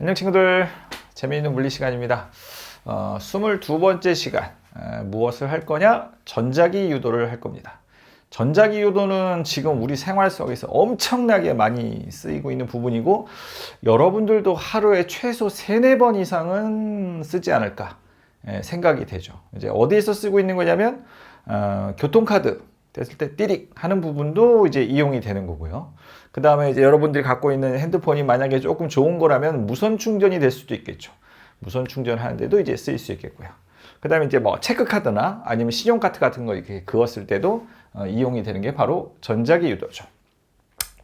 안녕 친구들. 재미있는 물리 시간입니다. 어, 22번째 시간. 에, 무엇을 할 거냐? 전자기 유도를 할 겁니다. 전자기 유도는 지금 우리 생활 속에서 엄청나게 많이 쓰이고 있는 부분이고 여러분들도 하루에 최소 3, 4번 이상은 쓰지 않을까 에, 생각이 되죠. 이제 어디에서 쓰고 있는 거냐면 어, 교통카드 됐을 때 띠릭 하는 부분도 이제 이용이 되는 거고요. 그 다음에 이제 여러분들이 갖고 있는 핸드폰이 만약에 조금 좋은 거라면 무선 충전이 될 수도 있겠죠. 무선 충전하는데도 이제 쓰일 수 있겠고요. 그 다음에 이제 뭐 체크카드나 아니면 신용카드 같은 거 이렇게 그었을 때도 어, 이용이 되는 게 바로 전자기 유도죠.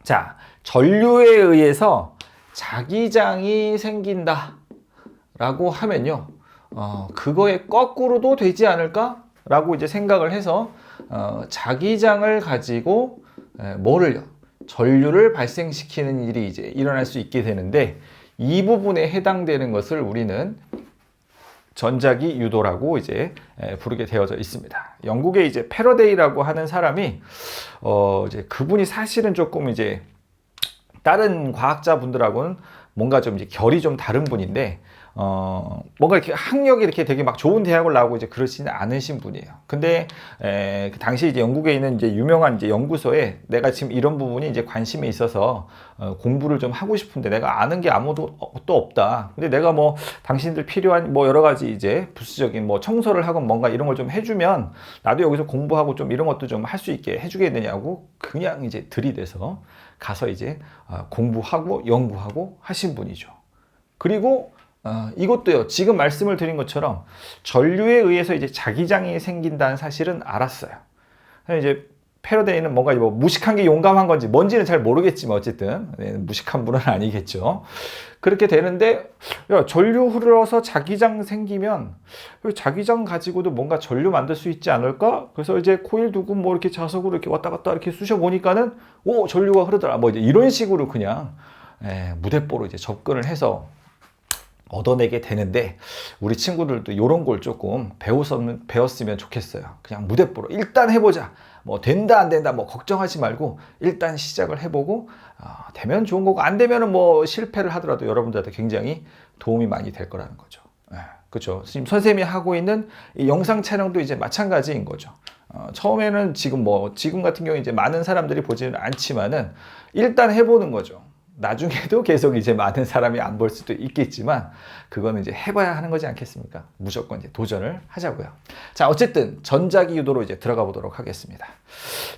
자, 전류에 의해서 자기장이 생긴다. 라고 하면요. 어, 그거에 거꾸로도 되지 않을까? 라고 이제 생각을 해서 어, 자기장을 가지고 에, 뭐를요? 전류를 발생시키는 일이 이제 일어날 수 있게 되는데 이 부분에 해당되는 것을 우리는 전자기 유도라고 이제 에, 부르게 되어져 있습니다. 영국의 이제 패러데이라고 하는 사람이 어 이제 그분이 사실은 조금 이제 다른 과학자분들하고는 뭔가 좀 이제 결이 좀 다른 분인데 어, 뭔가 이렇게 학력이 이렇게 되게 막 좋은 대학을 나오고 이제 그러지는 않으신 분이에요. 근데, 에, 그 당시 이제 영국에 있는 이제 유명한 이제 연구소에 내가 지금 이런 부분이 이제 관심이 있어서 어, 공부를 좀 하고 싶은데 내가 아는 게 아무도 어, 또 없다. 근데 내가 뭐 당신들 필요한 뭐 여러 가지 이제 부수적인 뭐 청소를 하건 뭔가 이런 걸 좀 해주면 나도 여기서 공부하고 좀 이런 것도 좀 할 수 있게 해주겠느냐고 그냥 이제 들이대서 가서 이제 어, 공부하고 연구하고 하신 분이죠. 그리고 어, 이것도요, 지금 말씀을 드린 것처럼 전류에 의해서 이제 자기장이 생긴다는 사실은 알았어요. 이제 패러데이는 뭔가 뭐 무식한 게 용감한 건지 뭔지는 잘 모르겠지만 어쨌든 네, 무식한 분은 아니겠죠. 그렇게 되는데 야, 전류 흘러서 자기장 생기면 자기장 가지고도 뭔가 전류 만들 수 있지 않을까? 그래서 이제 코일 두고 뭐 이렇게 자석으로 이렇게 왔다 갔다 이렇게 쑤셔 보니까는 오 전류가 흐르더라. 뭐 이제 이런 식으로 그냥 에, 무대뽀로 이제 접근을 해서 얻어내게 되는데 우리 친구들도 이런 걸 조금 배웠으면, 배웠으면 좋겠어요. 그냥 무대뽀로 일단 해보자. 뭐 된다 안 된다 뭐 걱정하지 말고 일단 시작을 해보고 어, 되면 좋은 거고 안 되면은 뭐 실패를 하더라도 여러분들한테 굉장히 도움이 많이 될 거라는 거죠. 예, 그렇죠. 지금 선생님이 하고 있는 이 영상 촬영도 이제 마찬가지인 거죠. 어, 처음에는 지금 뭐 지금 같은 경우 이제 많은 사람들이 보지는 않지만은 일단 해보는 거죠. 나중에도 계속 이제 많은 사람이 안 볼 수도 있겠지만 그거는 이제 해봐야 하는 거지 않겠습니까? 무조건 이제 도전을 하자고요. 자, 어쨌든 전자기 유도로 이제 들어가 보도록 하겠습니다.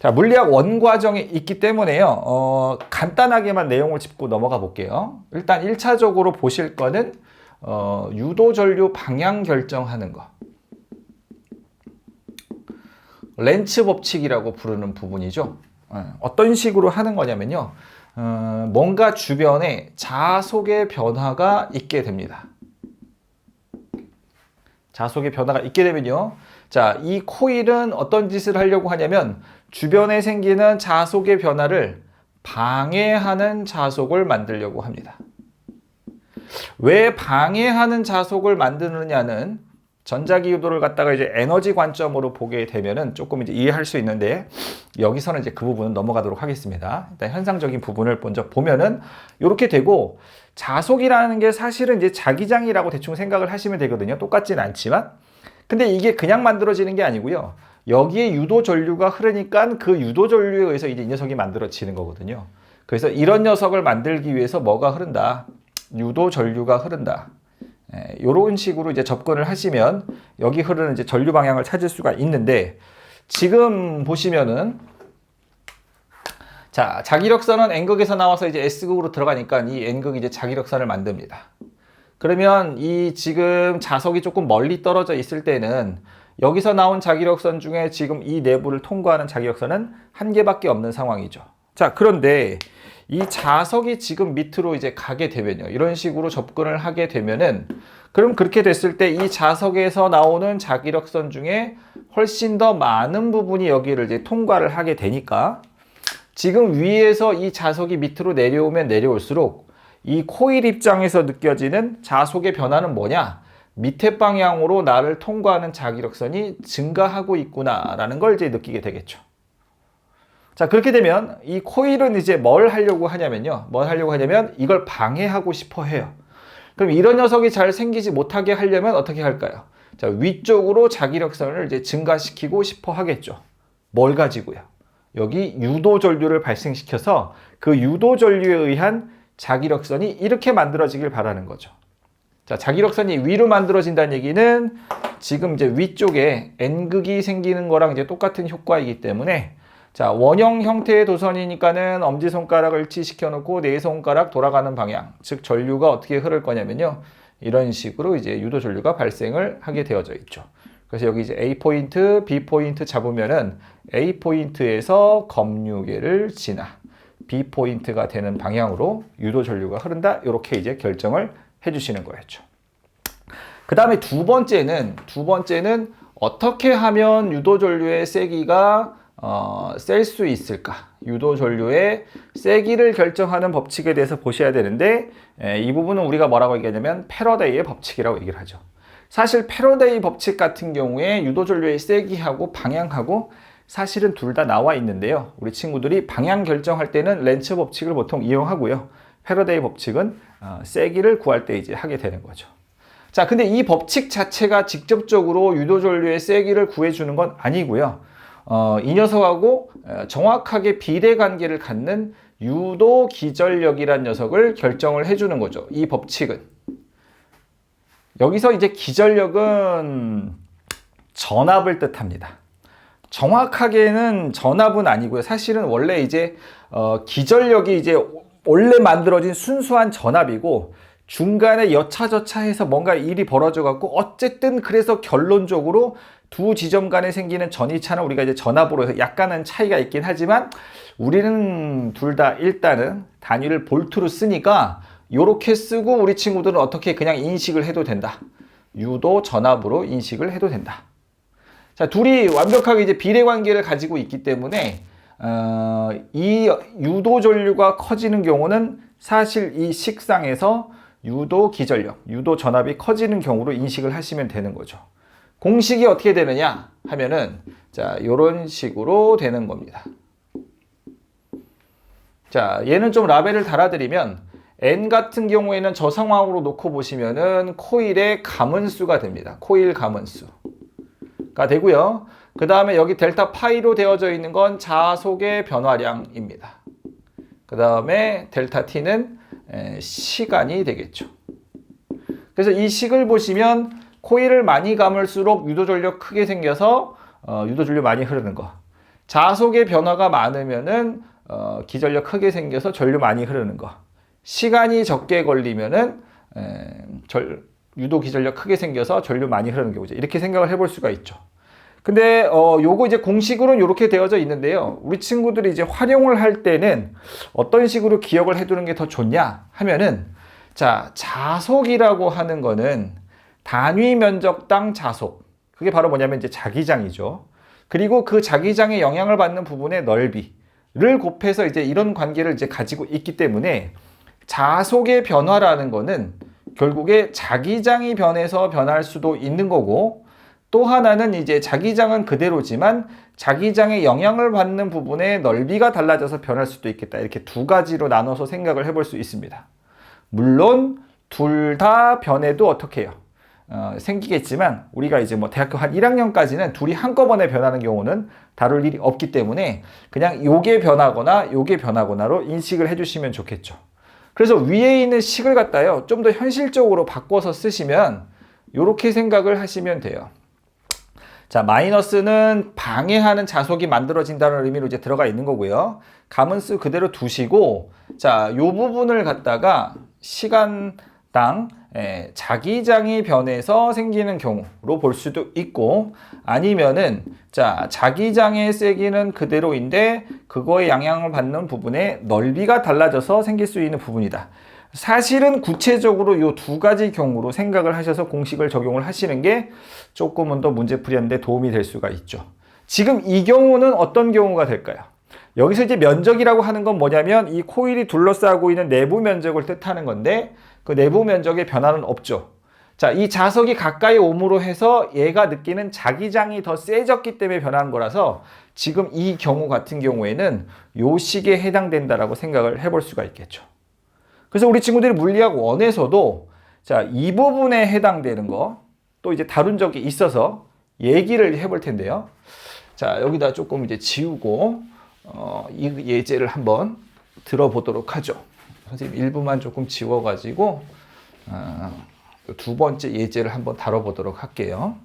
자, 물리학 원과정이 있기 때문에요. 어, 간단하게만 내용을 짚고 넘어가 볼게요. 일단 1차적으로 보실 거는 어, 유도 전류 방향 결정하는 거. 렌츠 법칙이라고 부르는 부분이죠. 어, 어떤 식으로 하는 거냐면요. 어, 뭔가 주변에 자속의 변화가 있게 됩니다. 자속의 변화가 있게 되면요. 자, 이 코일은 어떤 짓을 하려고 하냐면 주변에 생기는 자속의 변화를 방해하는 자속을 만들려고 합니다. 왜 방해하는 자속을 만드느냐는 전자기 유도를 갖다가 이제 에너지 관점으로 보게 되면은 조금 이제 이해할 수 있는데 여기서는 이제 그 부분은 넘어가도록 하겠습니다. 일단 현상적인 부분을 먼저 보면은 이렇게 되고 자속이라는 게 사실은 이제 자기장이라고 대충 생각을 하시면 되거든요. 똑같지는 않지만 근데 이게 그냥 만들어지는 게 아니고요. 여기에 유도 전류가 흐르니까 그 유도 전류에 의해서 이제 이 녀석이 만들어지는 거거든요. 그래서 이런 녀석을 만들기 위해서 뭐가 흐른다? 유도 전류가 흐른다. 이런 예, 식으로 이제 접근을 하시면 여기 흐르는 이제 전류 방향을 찾을 수가 있는데 지금 보시면은 자 자기력선은 N극에서 나와서 이제 S극으로 들어가니까 이 N극이 이제 자기력선을 만듭니다. 그러면 이 지금 자석이 조금 멀리 떨어져 있을 때는 여기서 나온 자기력선 중에 지금 이 내부를 통과하는 자기력선은 한 개밖에 없는 상황이죠. 자 그런데 이 자석이 지금 밑으로 이제 가게 되면요. 이런 식으로 접근을 하게 되면은 그럼 그렇게 됐을 때 이 자석에서 나오는 자기력선 중에 훨씬 더 많은 부분이 여기를 이제 통과를 하게 되니까 지금 위에서 이 자석이 밑으로 내려오면 내려올수록 이 코일 입장에서 느껴지는 자속의 변화는 뭐냐? 밑에 방향으로 나를 통과하는 자기력선이 증가하고 있구나라는 걸 이제 느끼게 되겠죠. 자, 그렇게 되면 이 코일은 이제 뭘 하려고 하냐면요. 뭘 하려고 하냐면 이걸 방해하고 싶어 해요. 그럼 이런 녀석이 잘 생기지 못하게 하려면 어떻게 할까요? 자, 위쪽으로 자기력선을 이제 증가시키고 싶어 하겠죠. 뭘 가지고요? 여기 유도 전류를 발생시켜서 그 유도 전류에 의한 자기력선이 이렇게 만들어지길 바라는 거죠. 자, 자기력선이 위로 만들어진다는 얘기는 지금 이제 위쪽에 N극이 생기는 거랑 이제 똑같은 효과이기 때문에 자, 원형 형태의 도선이니까는 엄지손가락을 일치시켜 놓고 네 손가락 돌아가는 방향, 즉 전류가 어떻게 흐를 거냐면요. 이런 식으로 이제 유도 전류가 발생을 하게 되어져 있죠. 그래서 여기 이제 A 포인트, B 포인트 잡으면은 A 포인트에서 검유계를 지나 B 포인트가 되는 방향으로 유도 전류가 흐른다. 이렇게 이제 결정을 해 주시는 거였죠. 그 다음에 두 번째는 두 번째는 어떻게 하면 유도 전류의 세기가 어, 셀 수 있을까? 유도 전류의 세기를 결정하는 법칙에 대해서 보셔야 되는데 에, 이 부분은 우리가 뭐라고 얘기하냐면 패러데이의 법칙이라고 얘기를 하죠. 사실 패러데이 법칙 같은 경우에 유도 전류의 세기하고 방향하고 사실은 둘 다 나와 있는데요. 우리 친구들이 방향 결정할 때는 렌츠 법칙을 보통 이용하고요. 패러데이 법칙은 어, 세기를 구할 때 이제 하게 되는 거죠. 자, 근데 이 법칙 자체가 직접적으로 유도 전류의 세기를 구해주는 건 아니고요. 어, 이 녀석하고 정확하게 비례 관계를 갖는 유도 기전력이란 녀석을 결정을 해주는 거죠. 이 법칙은. 여기서 이제 기전력은 전압을 뜻합니다. 정확하게는 전압은 아니고요. 사실은 원래 이제 어, 기전력이 이제 원래 만들어진 순수한 전압이고 중간에 여차저차해서 뭔가 일이 벌어져 갖고 어쨌든 그래서 결론적으로 두 지점 간에 생기는 전이차는 우리가 이제 전압으로 해서 약간은 차이가 있긴 하지만 우리는 둘 다 일단은 단위를 볼트로 쓰니까 이렇게 쓰고 우리 친구들은 어떻게 그냥 인식을 해도 된다. 유도 전압으로 인식을 해도 된다. 자, 둘이 완벽하게 이제 비례 관계를 가지고 있기 때문에 어, 이 유도 전류가 커지는 경우는 사실 이 식상에서 유도 기전력, 유도 전압이 커지는 경우로 인식을 하시면 되는 거죠. 공식이 어떻게 되느냐 하면은 자, 요런 식으로 되는 겁니다. 자, 얘는 좀 라벨을 달아드리면 N 같은 경우에는 저 상황으로 놓고 보시면은 코일의 가문수가 됩니다. 코일 가문수가 되고요. 그 다음에 여기 델타 파이로 되어져 있는 건 자속의 변화량입니다. 그 다음에 델타 T는 시간이 되겠죠. 그래서 이 식을 보시면 코일을 많이 감을수록 유도 전력 크게 생겨서 어, 유도전력 많이 흐르는 거. 자속의 변화가 많으면은 어, 기전력 크게 생겨서 전류 많이 흐르는 거. 시간이 적게 걸리면은 에, 절, 유도 기전력 크게 생겨서 전류 많이 흐르는 경우죠. 이렇게 생각을 해볼 수가 있죠. 근데 어 요거 이제 공식으로는 이렇게 되어져 있는데요. 우리 친구들이 이제 활용을 할 때는 어떤 식으로 기억을 해두는 게 더 좋냐 하면은 자 자속이라고 하는 거는 단위 면적당 자속. 그게 바로 뭐냐면 이제 자기장이죠. 그리고 그 자기장에 영향을 받는 부분의 넓이를 곱해서 이제 이런 관계를 이제 가지고 있기 때문에 자속의 변화라는 거는 결국에 자기장이 변해서 변할 수도 있는 거고 또 하나는 이제 자기장은 그대로지만 자기장에 영향을 받는 부분의 넓이가 달라져서 변할 수도 있겠다. 이렇게 두 가지로 나눠서 생각을 해볼 수 있습니다. 물론 둘 다 변해도 어떻게 해요? 어, 생기겠지만 우리가 이제 뭐 대학교 한 1학년까지는 둘이 한꺼번에 변하는 경우는 다룰 일이 없기 때문에 그냥 요게 변하거나 요게 변하거나로 인식을 해주시면 좋겠죠. 그래서 위에 있는 식을 갖다요 좀 더 현실적으로 바꿔서 쓰시면 이렇게 생각을 하시면 돼요. 자, 마이너스는 방해하는 자속이 만들어진다는 의미로 이제 들어가 있는 거고요. 감은수 그대로 두시고, 자, 요 부분을 갖다가 시간당 예, 자기장이 변해서 생기는 경우로 볼 수도 있고 아니면은 자 자기장의 세기는 그대로인데 그거에 영향을 받는 부분의 넓이가 달라져서 생길 수 있는 부분이다. 사실은 구체적으로 이 두 가지 경우로 생각을 하셔서 공식을 적용을 하시는 게 조금은 더 문제 풀이하는데 도움이 될 수가 있죠. 지금 이 경우는 어떤 경우가 될까요? 여기서 이제 면적이라고 하는 건 뭐냐면 이 코일이 둘러싸고 있는 내부 면적을 뜻하는 건데 그 내부 면적의 변화는 없죠. 자, 이 자석이 가까이 옴으로 해서 얘가 느끼는 자기장이 더 세졌기 때문에 변한 거라서 지금 이 경우 같은 경우에는 요 식에 해당된다라고 생각을 해볼 수가 있겠죠. 그래서 우리 친구들이 물리학 원에서도 자, 이 부분에 해당되는 거 또 이제 다룬 적이 있어서 얘기를 해볼 텐데요. 자, 여기다 조금 이제 지우고 어, 이 예제를 한번 들어보도록 하죠. 선생님 일부만 조금 지워가지고 어, 두 번째 예제를 한번 다뤄보도록 할게요.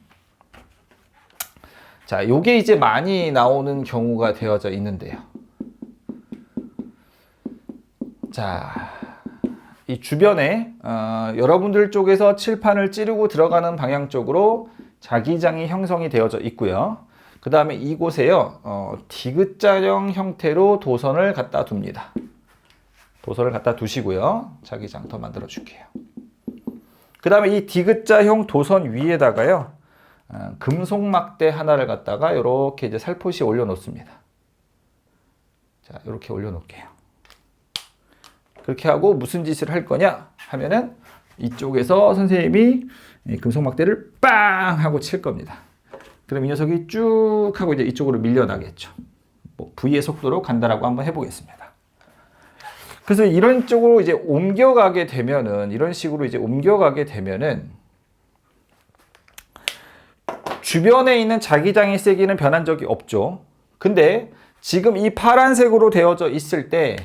자, 요게 이제 많이 나오는 경우가 되어져 있는데요. 자, 이 주변에 어, 여러분들 쪽에서 칠판을 찌르고 들어가는 방향 쪽으로 자기장이 형성이 되어져 있고요. 그 다음에 이곳에요, 어, 디귿자형 형태로 도선을 갖다 둡니다. 도선을 갖다 두시고요. 자기장 더 만들어 줄게요. 그 다음에 이 디귿자형 도선 위에다가요, 어, 금속 막대 하나를 갖다가 이렇게 이제 살포시 올려놓습니다. 자, 이렇게 올려놓을게요. 그렇게 하고 무슨 짓을 할 거냐 하면은 이쪽에서 선생님이 이 금속 막대를 빵 하고 칠 겁니다. 그럼 이 녀석이 쭉 하고 이제 이쪽으로 밀려나겠죠. 뭐 V의 속도로 간다라고 한번 해보겠습니다. 그래서 이런 쪽으로 이제 옮겨가게 되면은 이런 식으로 이제 옮겨가게 되면은 주변에 있는 자기장의 세기는 변한 적이 없죠. 근데 지금 이 파란색으로 되어져 있을 때,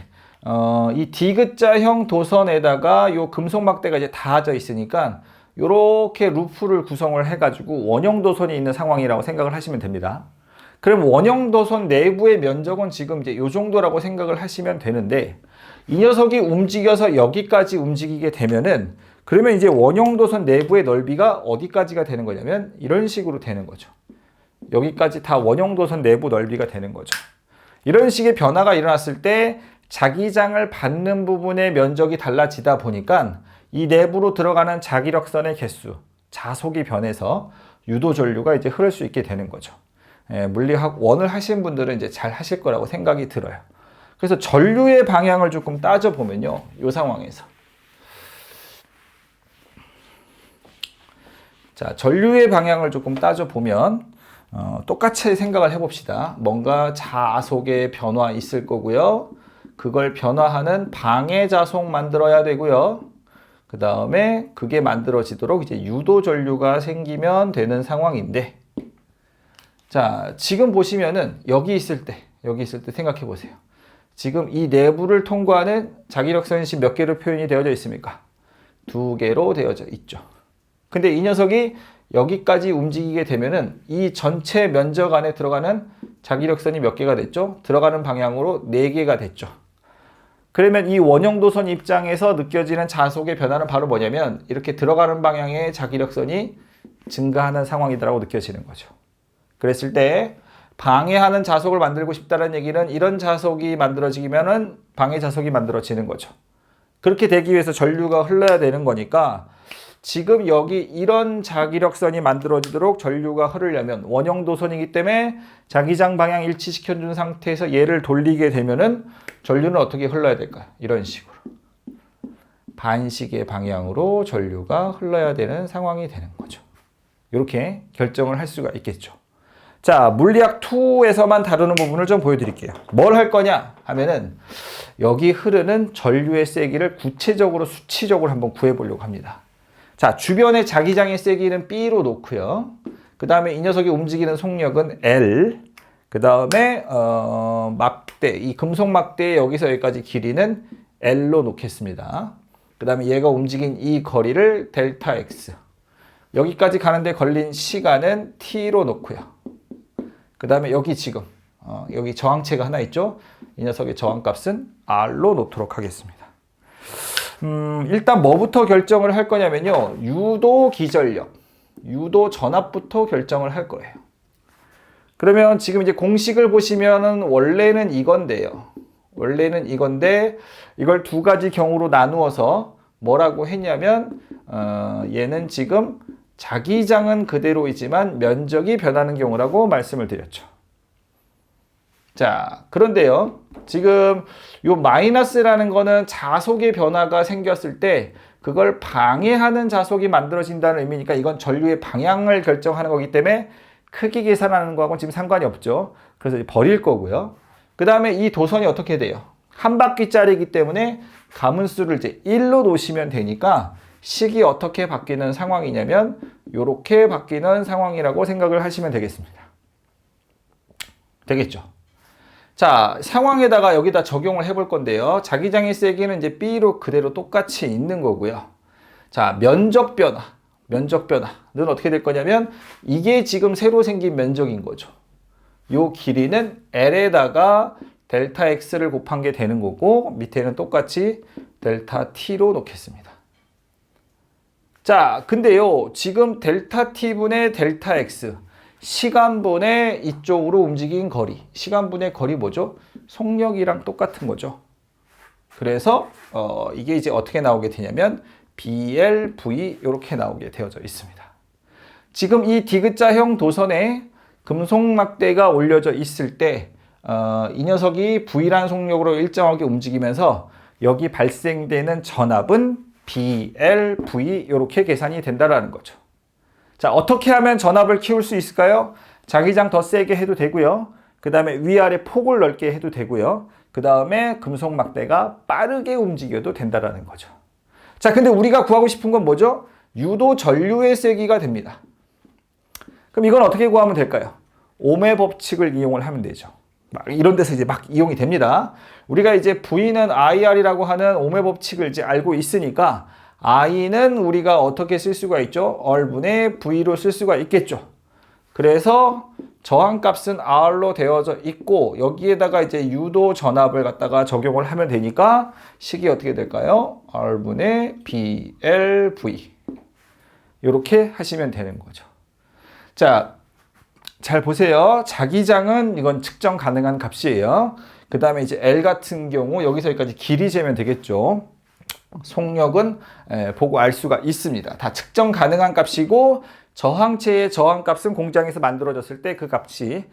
어, 이 디귿자형 도선에다가 요 금속 막대가 이제 닿아져 있으니까 요렇게 루프를 구성을 해가지고 원형 도선이 있는 상황이라고 생각을 하시면 됩니다. 그럼 원형 도선 내부의 면적은 지금 이제 요 정도라고 생각을 하시면 되는데 이 녀석이 움직여서 여기까지 움직이게 되면은 그러면 이제 원형 도선 내부의 넓이가 어디까지가 되는 거냐면 이런 식으로 되는 거죠. 여기까지 다 원형 도선 내부 넓이가 되는 거죠. 이런 식의 변화가 일어났을 때 자기장을 받는 부분의 면적이 달라지다 보니까 이 내부로 들어가는 자기력선의 개수, 자속이 변해서 유도 전류가 이제 흐를 수 있게 되는 거죠. 예, 물리학 원을 하신 분들은 이제 잘 하실 거라고 생각이 들어요. 그래서 전류의 방향을 조금 따져 보면요, 이 상황에서 자 전류의 방향을 조금 따져 보면 어, 똑같이 생각을 해봅시다. 뭔가 자속의 변화 있을 거고요. 그걸 변화하는 방해 자속 만들어야 되고요. 그 다음에 그게 만들어지도록 이제 유도 전류가 생기면 되는 상황인데, 자, 지금 보시면은 여기 있을 때, 여기 있을 때 생각해 보세요. 지금 이 내부를 통과하는 자기력선이 몇 개로 표현이 되어져 있습니까? 두 개로 되어져 있죠. 근데 이 녀석이 여기까지 움직이게 되면은 이 전체 면적 안에 들어가는 자기력선이 몇 개가 됐죠? 들어가는 방향으로 네 개가 됐죠. 그러면 이 원형 도선 입장에서 느껴지는 자속의 변화는 바로 뭐냐면 이렇게 들어가는 방향의 자기력선이 증가하는 상황이다라고 느껴지는 거죠. 그랬을 때 방해하는 자속을 만들고 싶다는 얘기는 이런 자속이 만들어지면은 방해 자속이 만들어지는 거죠. 그렇게 되기 위해서 전류가 흘러야 되는 거니까 지금 여기 이런 자기력선이 만들어지도록 전류가 흐르려면 원형 도선이기 때문에 자기장 방향 일치시켜 준 상태에서 얘를 돌리게 되면은 전류는 어떻게 흘러야 될까요? 이런 식으로. 반식의 방향으로 전류가 흘러야 되는 상황이 되는 거죠. 이렇게 결정을 할 수가 있겠죠. 자, 물리학 2에서만 다루는 부분을 좀 보여드릴게요. 뭘 할 거냐 하면은 여기 흐르는 전류의 세기를 구체적으로 수치적으로 한번 구해보려고 합니다. 자, 주변의 자기장의 세기는 B로 놓고요. 그 다음에 이 녀석이 움직이는 속력은 L. 그 다음에 어, 막대, 이 금속 막대의 여기서 여기까지 길이는 L로 놓겠습니다. 그 다음에 얘가 움직인 이 거리를 델타 X. 여기까지 가는데 걸린 시간은 T로 놓고요. 그 다음에 여기 지금 어, 여기 저항체가 하나 있죠. 이 녀석의 저항값은 R로 놓도록 하겠습니다. 음, 일단 뭐부터 결정을 할 거냐면요. 유도 기전력, 유도 전압부터 결정을 할 거예요. 그러면 지금 이제 공식을 보시면은 원래는 이건데요. 원래는 이건데 이걸 두 가지 경우로 나누어서 뭐라고 했냐면 어, 얘는 지금 자기장은 그대로이지만 면적이 변하는 경우라고 말씀을 드렸죠. 자, 그런데요. 지금 요 마이너스라는 거는 자속의 변화가 생겼을 때 그걸 방해하는 자속이 만들어진다는 의미니까 이건 전류의 방향을 결정하는 거기 때문에 크기 계산하는 거하고는 지금 상관이 없죠. 그래서 버릴 거고요. 그 다음에 이 도선이 어떻게 돼요? 한 바퀴짜리이기 때문에 가문수를 이제 1로 놓으시면 되니까 식이 어떻게 바뀌는 상황이냐면 이렇게 바뀌는 상황이라고 생각을 하시면 되겠습니다. 되겠죠? 자, 상황에다가 여기다 적용을 해볼 건데요. 자기장의 세기는 이제 B로 그대로 똑같이 있는 거고요. 자, 면적 변화. 면적 변화는 어떻게 될 거냐면 이게 지금 새로 생긴 면적인 거죠. 요 길이는 L에다가 델타 X를 곱한 게 되는 거고 밑에는 똑같이 델타 T로 놓겠습니다. 자, 근데요. 지금 델타 T분의 델타 X 시간분의 이쪽으로 움직인 거리. 시간분의 거리 뭐죠? 속력이랑 똑같은 거죠. 그래서 어, 이게 이제 어떻게 나오게 되냐면 BLV 이렇게 나오게 되어져 있습니다. 지금 이 디귿자형 도선에 금속 막대가 올려져 있을 때, 어, 이 녀석이 V라는 속력으로 일정하게 움직이면서 여기 발생되는 전압은 BLV 이렇게 계산이 된다라는 거죠. 자, 어떻게 하면 전압을 키울 수 있을까요? 자기장 더 세게 해도 되고요. 그 다음에 위아래 폭을 넓게 해도 되고요. 그 다음에 금속 막대가 빠르게 움직여도 된다라는 거죠. 자, 근데 우리가 구하고 싶은 건 뭐죠? 유도 전류의 세기가 됩니다. 그럼 이건 어떻게 구하면 될까요? 오메 법칙을 이용을 하면 되죠. 막 이런 데서 이제 막 이용이 됩니다. 우리가 이제 V는 IR이라고 하는 오메 법칙을 이제 알고 있으니까 I는 우리가 어떻게 쓸 수가 있죠? 얼분의 V로 쓸 수가 있겠죠. 그래서 저항값은 R로 되어져 있고 여기에다가 이제 유도 전압을 갖다가 적용을 하면 되니까 식이 어떻게 될까요? R분의 BLV 이렇게 하시면 되는 거죠. 자, 잘 보세요. 자기장은 이건 측정 가능한 값이에요. 그 다음에 이제 L 같은 경우 여기서 여기까지 길이 재면 되겠죠. 속력은 보고 알 수가 있습니다. 다 측정 가능한 값이고 저항체의 저항값은 공장에서 만들어졌을 때 그 값이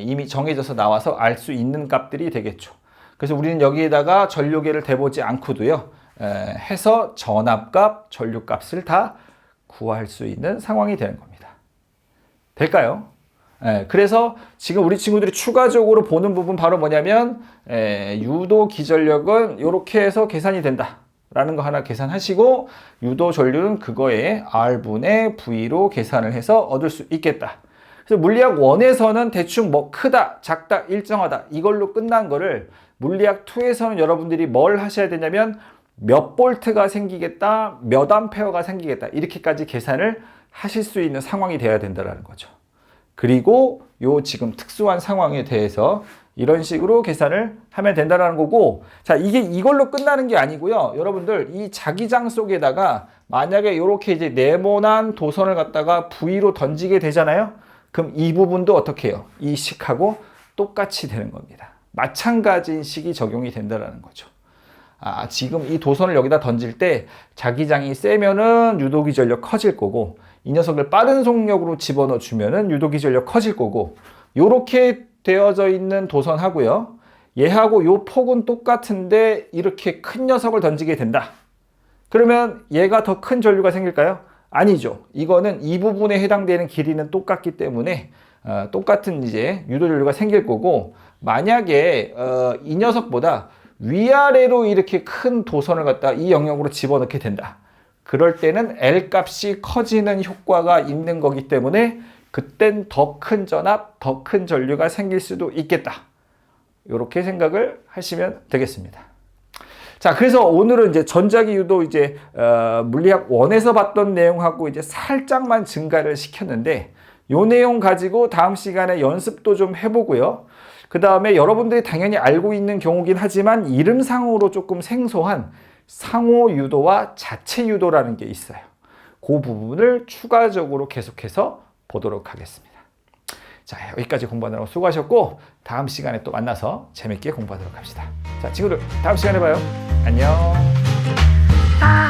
이미 정해져서 나와서 알 수 있는 값들이 되겠죠. 그래서 우리는 여기에다가 전류계를 대보지 않고도요. 해서 전압값, 전류값을 다 구할 수 있는 상황이 되는 겁니다. 될까요? 예, 그래서 지금 우리 친구들이 추가적으로 보는 부분 바로 뭐냐면 예, 유도 기전력은 이렇게 해서 계산이 된다. 라는 거 하나 계산하시고 유도 전류는 그거에 R분의 V로 계산을 해서 얻을 수 있겠다. 그래서 물리학 1에서는 대충 뭐 크다, 작다, 일정하다 이걸로 끝난 거를 물리학 2에서는 여러분들이 뭘 하셔야 되냐면 몇 볼트가 생기겠다, 몇 암페어가 생기겠다 이렇게까지 계산을 하실 수 있는 상황이 돼야 된다는 거죠. 그리고 요 지금 특수한 상황에 대해서 이런 식으로 계산을 하면 된다는 거고 자 이게 이걸로 끝나는 게 아니고요. 여러분들 이 자기장 속에다가 만약에 이렇게 이제 네모난 도선을 갖다가 V로 던지게 되잖아요? 그럼 이 부분도 어떻게 해요? 이 식하고 똑같이 되는 겁니다. 마찬가지인 식이 적용이 된다는 거죠. 아 지금 이 도선을 여기다 던질 때 자기장이 세면은 유도기 전력 커질 거고 이 녀석을 빠른 속력으로 집어넣어 주면은 유도기 전력 커질 거고 요렇게 되어져 있는 도선하고요. 얘하고 요 폭은 똑같은데 이렇게 큰 녀석을 던지게 된다. 그러면 얘가 더 큰 전류가 생길까요? 아니죠. 이거는 이 부분에 해당되는 길이는 똑같기 때문에 어, 똑같은 이제 유도 전류가 생길 거고 만약에 어, 이 녀석보다 위아래로 이렇게 큰 도선을 갖다 이 영역으로 집어넣게 된다. 그럴 때는 L 값이 커지는 효과가 있는 거기 때문에 그땐 더 큰 전압, 더 큰 전류가 생길 수도 있겠다. 이렇게 생각을 하시면 되겠습니다. 자, 그래서 오늘은 이제 전자기 유도 이제 어, 물리학 원에서 봤던 내용하고 이제 살짝만 증가를 시켰는데 요 내용 가지고 다음 시간에 연습도 좀 해보고요. 그 다음에 여러분들이 당연히 알고 있는 경우긴 하지만 이름상으로 조금 생소한 상호 유도와 자체 유도라는 게 있어요. 그 부분을 추가적으로 계속해서 보도록 하겠습니다. 자, 여기까지 공부하느라고 수고하셨고, 다음 시간에 또 만나서 재밌게 공부하도록 합시다. 자, 친구들, 다음 시간에 봐요. 안녕. 빠,